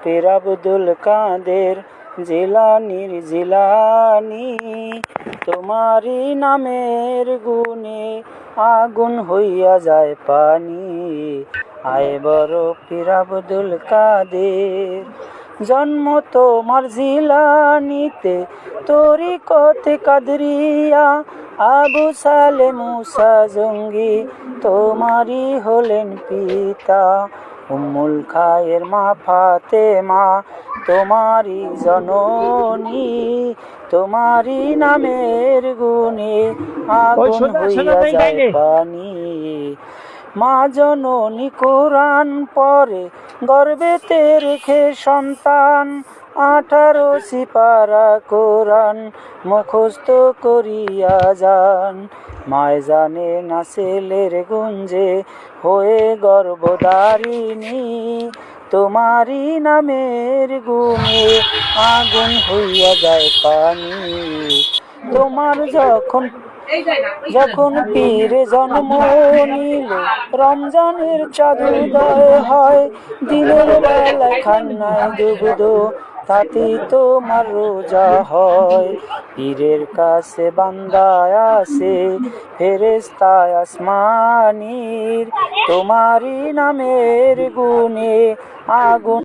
পীর আব্দুল কাদের জিলানির জিলানি তোমারি নামের গুণে আগুন হইয়া যায় পানি। আয় বড় পীর আব্দুল কাদের, জন্ম তোমার জিলানিতে তোরি কতে কাদরিয়া, আবু সালে মুসা জঙ্গি, তোমারই হলেন পিতা। উম্মুল খায়ের মা ফাতে মা তোমারই জননী তোমারই নামের গুণে আগুন হইয়া যায়। পানি মা জননী কোরআন পরে গর্বেতে রেখে সন্তান আঠারো সিপারা কোরআন মুখস্থ করিয়া যান। মায় জানে না ছেলের গুঞ্জে হয়ে গর্ভদারিণী তোমারই নামের গুণে আগুন হইয়া যায় পানি। তোমার যখন যখন পীর জন্ম নিল রমজানের চাঁদ উদয় হয়, দিনের বেলায় খান্নায় দুগ্ধ তাতেই তোমার রোজা হয়। পীরের কাছে বান্দায় আসে ফেরেস্তায় আসমানির, তোমারই নামের গুণে আগুন